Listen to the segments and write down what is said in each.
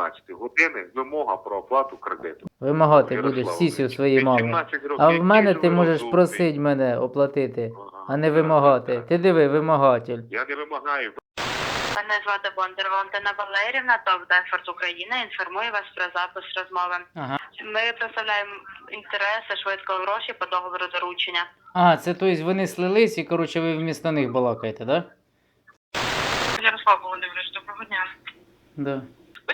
12 години вимога про оплату кредиту. Вимагати будеш сісі у своїй. 18 років, А в мене ти можеш просить мене оплатити, Ага. а не вимагати. Ти диви, вимагатель. Я не вимагаю. Мене звати Бондар Валентина Валерівна, ТОВ Дефорт Україна. Інформую вас про запис розмови. Ага. Ми представляємо інтереси швидкого гроші по договору доручення. А, це тобто вони слились і, коротше, ви вмісто них балакаєте, так? да? Ярослав Володимирович, доброго дня. Да.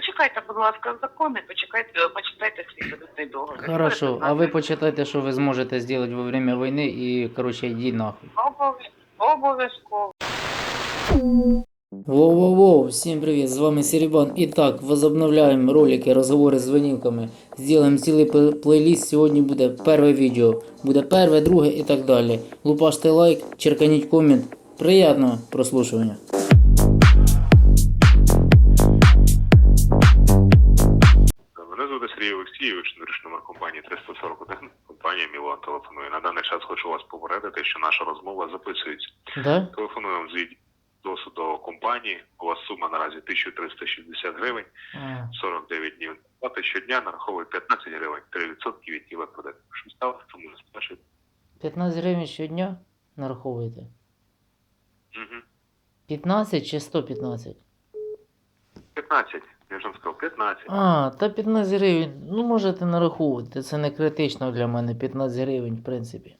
Почекайте, будь ласка, закони, почекайте, почитайте свій кредитний договір. Хорошо, а ви почитайте, що ви зможете зробити во время війни і, коротше, йдіть нахуй. Обов'язково. Обов'язково. Воу-воу-воу, всем привет, с вами Серебан. Итак, возобновляем ролики, разговоры с винилками. Сделаем цілий пле- плейліст. Сьогодні буде перше відео. Буде перше, друге і так далі. Лупаште лайк, черканіть комент. Приятного прослушивания. Даний час хочу вас попередити, що наша розмова записується. Да? Телефоную вам з досуду компанії. У вас сума наразі 1360 гривень, 49 днів. Плати щодня нараховує 15 гривень, 3% від тіла кредиту. Що сталося, тому не сплачуєте. 15 гривень щодня нараховуєте. Угу. 15 чи 115? 15. Я ж вам сказав, 15. А, та 15 гривень. Ну можете нараховувати. Це не критично для мене. 15 гривень, в принципі.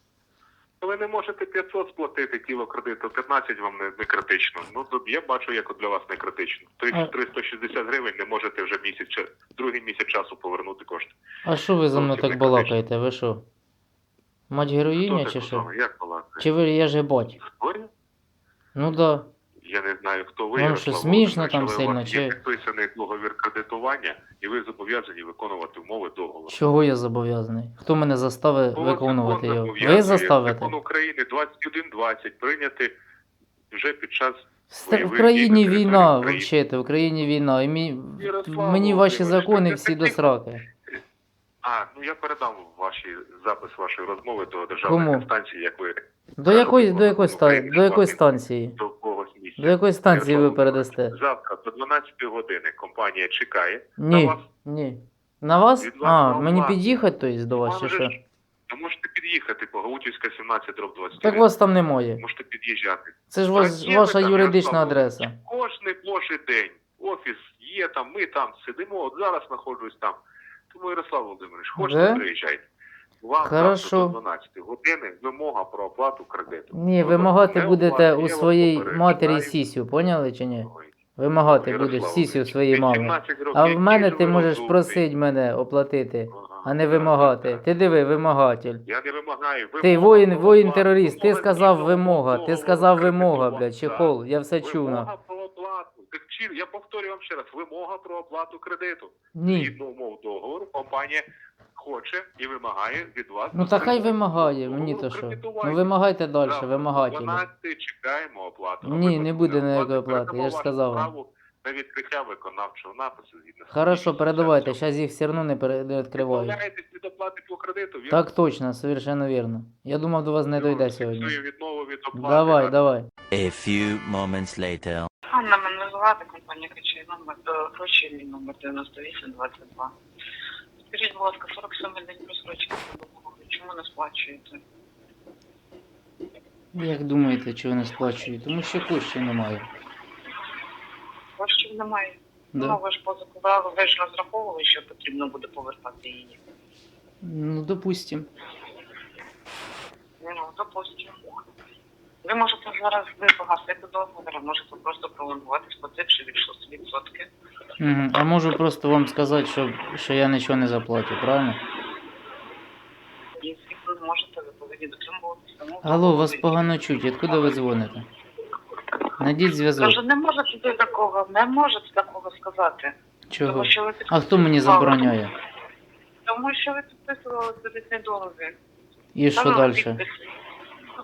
Ви не можете 500 сплатити тіло кредиту, 15 вам не, не критично. Ну, я бачу, як для вас не критично. Три- 360 гривень не можете вже місяць, другий місяць часу повернути кошти. А що ви за мною так балакаєте? Ви що? Мать героїня Хто чи що? Як балакає? Чи ви я же бать? Ви? Ну да. Знаю, хто ви. Ярослав що, смішно Володимирович, там але у сильно, вас Є чи- підписаний договір кредитування, і ви зобов'язані виконувати умови договору. Чого я зобов'язаний? Хто мене заставить Бо виконувати його? зобов'язує, Ви заставите? Закон України 2120 прийняти вже під час бойових В дій країні на території війна, України. взагалі, в країні війна. І мі... Ярослав мені ваші Володимирович, закони всі до сраки. А, ну я передам ваші запис вашої розмови до державної Кому? інстанції, як ви До якої, до якої, ста... до якої станції? до когось. До якої станції ви передасте? Завтра до 12 години компанія чекає на Ні, вас. ні. На вас? Від А, на мені вас. під'їхати то есть, до вас чи що? Ви можете під'їхати по Гаутівська 17 дроб 21. Так вас там немає. Можете під'їжджати. Це ж вас, ваша там, юридична адреса. Кожний божий день офіс є там, ми там сидимо, от зараз знаходжусь там. Тому, Ярослав Володимирович, хочете, приїжджайте. Вам Хорошо. до 12 години вимога про оплату кредиту. Ні, Ну, вимагати будете у вас своїй попереджаю. матері сісю, поняли чи ні? Вимагати будеш сісю у своїй мами. А в мене ти можеш просить мене оплатити, а не вимагати. Ти диви, вимагатель. Я не вимагаю. Ти воїн, воїн терорист, ти сказав вимога, ти сказав вимога, блядь, чехол, я все чув. Вимога про оплату. Так чи- Я повторюю вам ще раз, вимога про оплату кредиту. Ні. Згідно умов договору, компанія хоче і вимагає від вас. Ну та хай вимагає, мені то що. Ну вимагайте далі, Завтра вимагателі. 12 чекаємо оплату. Ні, не буде ніякої оплати, я ж сказав вам. На відкриття виконавчого напису згідно Хорошо, передавайте, зараз їх все одно не, пере... не відкриваю. Відмовляєтесь від оплати по кредиту? вірно? Так точно, совершенно вірно. Я думав, до вас не дойде сьогодні. відмову від оплати. Давай, давай. A few moments later. Анна мене звати, компанія Кричай номер, е, гроші мій номер 9822. Скажіть, будь ласка, 47 день просрочки. Чому не сплачуєте? Як думаєте, чого не сплачую? Тому що коштів немає. Коштів немає. Да. Ну, ви ж позакували, ви ж розраховували, що потрібно буде повертати її. Ну, допустим. Ну, допустимо. Ви можете зараз не погасити договір, можете просто пролонгувати, сплативши від 6%. Угу. А можу просто вам сказати, що, що я нічого не заплатю, правильно? І ви можете, ви повинні дотримуватися. Ну, Алло, вас погано чуть. Откуда ви дзвоните? Найдіть зв'язок. Кажу, не можете ви такого, не можете такого сказати. Чого? Тому що ви А хто мені підписували- забороняє? Тому що ви підписували кредитний договір. І що далі? підпис,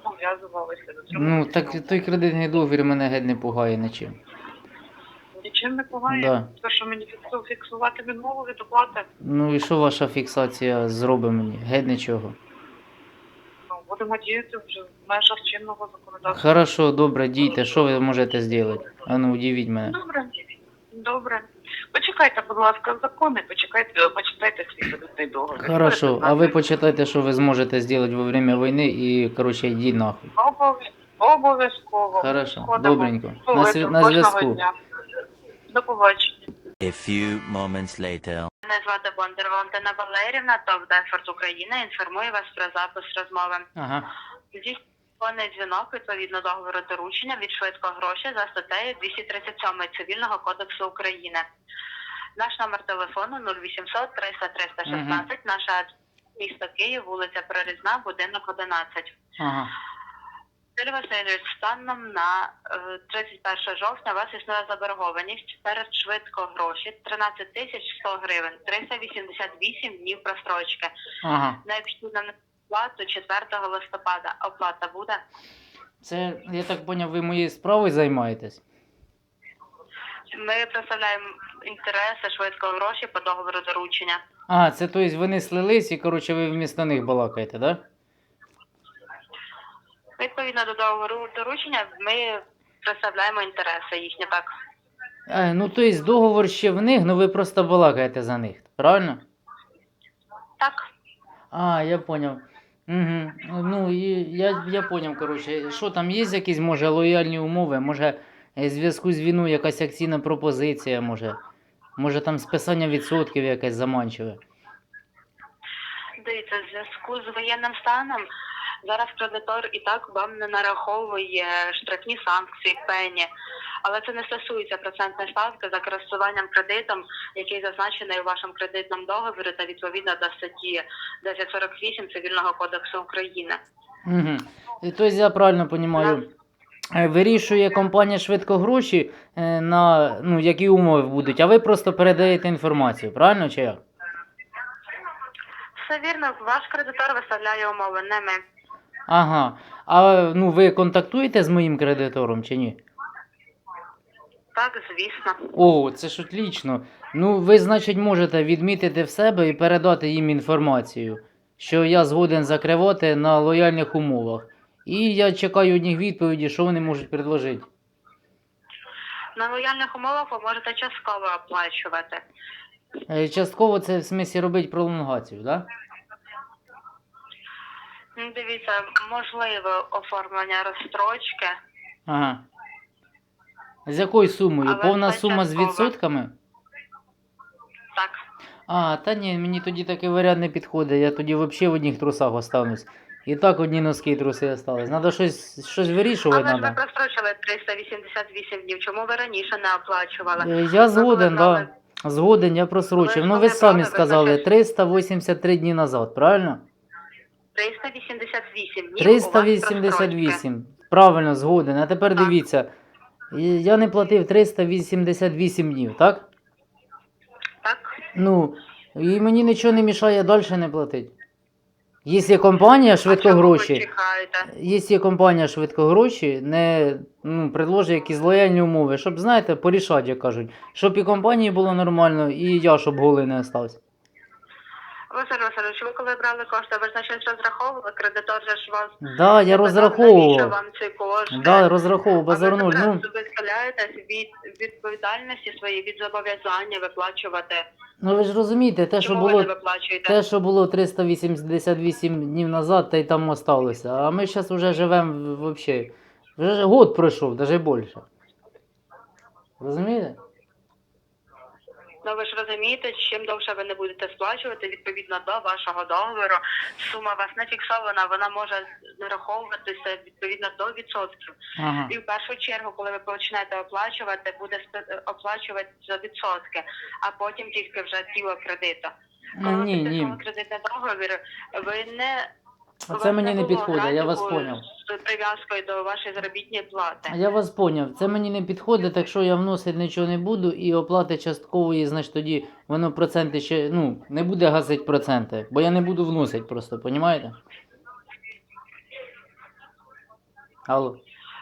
Зобов'язувалися Ну, так той кредитний договір мене геть не пугає нічим. Нічим не пугає. Да. Те, що мені фіксу- фіксувати відмову від оплати, Ну і що ваша фіксація зробить мені? Геть нічого. ну, будемо діяти вже в межах чинного законодавства. Хорошо, добре, дійте, що ви можете зробити? А ну, удивіть мене. Добре, добре. Почекайте, будь ласка, закони, почекайте, почитайте свій кредитний договір. Хорошо, а ви почитайте, що ви зможете зробити во время війни і, коротше, йдіть нахуй. Обов- Обов'язково. Хорошо, Ходимо. добренько. На, сві- на кожного зв'язку. дня. До побачення. A few moments later. Мене звати Бондар Валентина Валерівна, ТОВ Дефорт Україна. Інформую вас про запис розмови. Ага. Телефонний дзвінок відповідно договору доручення від швидкого гроші за статтею 237 Цивільного кодексу України. Наш номер телефону 0800 300 316, наша місто Київ, вулиця Прорізна, будинок 11. Ага. Василь Васильович, станом на е, 31 жовтня у вас існує заборгованість перед швидко гроші 13 тисяч 100 гривень, 388 днів просрочки. Ага. Необхідно на плату 4 листопада. Оплата буде. Це, я так поняв, ви моєю справою займаєтесь? Ми представляємо інтереси швидкого гроші по договору доручення. А, це тобто вони слились і, коротше, ви вмісто них балакаєте, да? Відповідно до договору доручення, ми представляємо інтереси їхні так. А, ну, тобто договор ще в них, ну ви просто балакаєте за них, правильно? Так, А, я поняв. Угу. Ну, і я, я поняв, коротше, що там є якісь, може, лояльні умови, може, е, в зв'язку з війною якась акційна пропозиція, може, може там списання відсотків якесь заманчиве. дивіться, в зв'язку з воєнним станом зараз кредитор і так вам не нараховує штрафні санкції, пені. Але це не стосується процентної ставки за користуванням кредитом, який зазначений у вашому кредитному договорі та відповідно до статті 1048 Цивільного кодексу України. Угу. Тобто я правильно розумію, вирішує компанія швидко гроші е, на ну, які умови будуть, а ви просто передаєте інформацію, правильно чи як? Все вірно, ваш кредитор виставляє умови, не ми. Ага. А ну ви контактуєте з моїм кредитором чи ні? Так, звісно. О, це ж отлично. Ну, ви, значить, можете відмітити в себе і передати їм інформацію, що я згоден закривати на лояльних умовах. І я чекаю одних відповіді, що вони можуть предложити. На лояльних умовах ви можете частково оплачувати. Е, Частково це в смислі робить пролонгацію, так? Да? Ну, Дивіться, можливе оформлення розстрочки. Ага. З якою сумою? Але Повна сума з відсотками? Так. А, та ні, мені тоді такий варіант не підходить. Я тоді взагалі в одних трусах останусь. І так одні носки і труси остались. Надо щось, щось вирішувати. Але ж ви Надо. прострочили 388 днів. Чому ви раніше не оплачували? Е, Я згоден, да. Згоден, я просрочив. Ну ви самі сказали, кажете- 383 дні назад, правильно? 388 днів. у вас розстрочки. 388. Правильно, згоден. А тепер Так. дивіться. Я не платив 388 днів, так? Так. Ну, і мені нічого не мішає далі не платити. Якщо компанія швидко гроші, якщо компанія швидко гроші не ну, предложить якісь лояльні умови, щоб, знаєте, порішати, як кажуть, щоб і компанії було нормально, і я, щоб голий не остався. Василь Васильович, ви коли брали кошти, ви ж на щось розраховували? Кредитор же ж вас Да, я розраховував. вам ці кошти? Да, розраховував, А базар ви Ну, визволяєтесь від відповідальності своєї, від зобов'язання виплачувати. ну ви ж розумієте, те, що Чому ви було, не виплачуєте? те, що було 388 днів назад, та й там осталося. А ми зараз вже живемо взагалі. Вже ж год пройшов, навіть більше. Розумієте? Ну ви ж розумієте, чим довше ви не будете сплачувати відповідно до вашого договору, сума у вас не фіксована, вона може нараховуватися відповідно до відсотків. Ага. І в першу чергу, коли ви почнете оплачувати, буде спе- оплачувати за відсотки, а потім тільки вже тіло кредиту. Коли ви підписали кредитний договір, ви не Це мені не підходить, я вас поняв. з прив'язкою до вашої заробітної плати. Я вас поняв. Це мені не підходить, так що я вносити нічого не буду і оплати часткової, значить тоді воно проценти ще ну, не буде гасити проценти, бо я не буду вносити просто, понімаєте? Алло.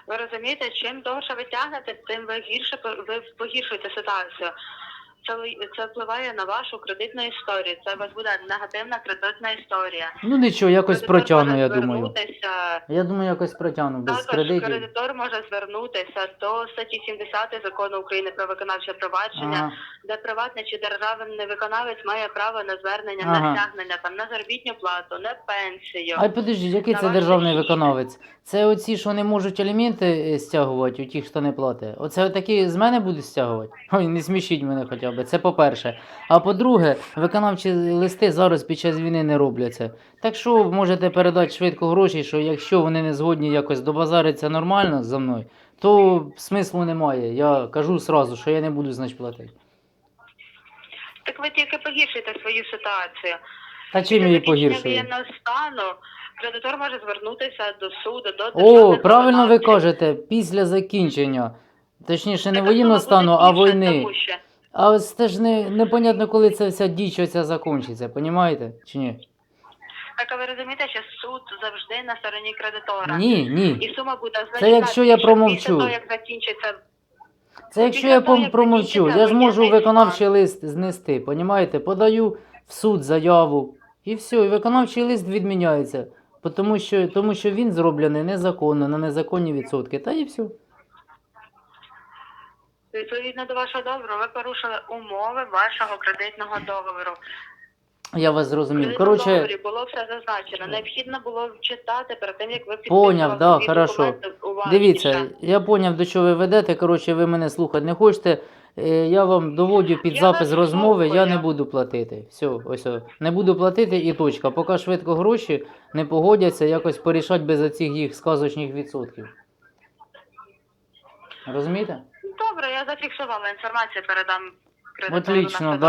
Ви розумієте, чим довше ви тягнете, тим ви гірше ви погіршуєте ситуацію. Це, це впливає на вашу кредитну історію. Це у вас буде негативна кредитна історія. Ну нічого, якось протягну, я думаю. Я думаю, якось протягну без Також кредитів. кредитор може звернутися до статті 70 закону України про виконавче провадження, Ага. де приватний чи державний виконавець має право на звернення Ага. на стягнення там на заробітну плату, на пенсію. Ай, подождіть, який На це державний дії. виконавець? Це оці, що не можуть аліменти е, стягувати, у тих, хто не платить. Оце такі з мене будуть стягувати? Ой, не смішіть мене хоча б. Це по-перше. А по-друге, виконавчі листи зараз під час війни не робляться. Так що можете передати швидко гроші, що якщо вони не згодні якось добазаритися нормально за мною, то смислу немає. Я кажу сразу, що я не буду, значить, платити. Так ви тільки погіршуєте свою ситуацію. Та чим її стану кредитор може звернутися до суду, до О, правильно ви кажете, після закінчення. Точніше, не воєнного стану, а війни. А ось це ж не, непонятно, коли ця вся діч оця закінчиться, понімаєте? Чи ні? Так, а ви розумієте, що суд завжди на стороні кредитора. Ні, ні. І сума буде значна. Це якщо я більше промовчу. Після того, як закінчиться Це якщо я того, пом- як промовчу, закінчиться я ж можу воєнний виконавчий лист знести, понімаєте? Подаю в суд заяву, і все, і виконавчий лист відміняється. Бо Тому що, тому що він зроблений незаконно, на незаконні відсотки. Та і все. Відповідно до вашого договору, ви порушили умови вашого кредитного договору. Я вас зрозумів. Коротше, договорі було все зазначено. Необхідно було читати перед тим, як ви Поняв, да, всі хорошо. документи. Дивіться, я поняв, до чого ви ведете. Коротше, ви мене слухати не хочете. Е, Я вам доводю під Я запис вас розмови, я слухаю. не буду платити. Все, ось. о. Не буду платити і точка. Поки швидко гроші не погодяться, якось порішать без оцих їх сказочних відсотків. Розумієте? Добре, я зафіксувала інформацію, передам кредитору Отлично, да.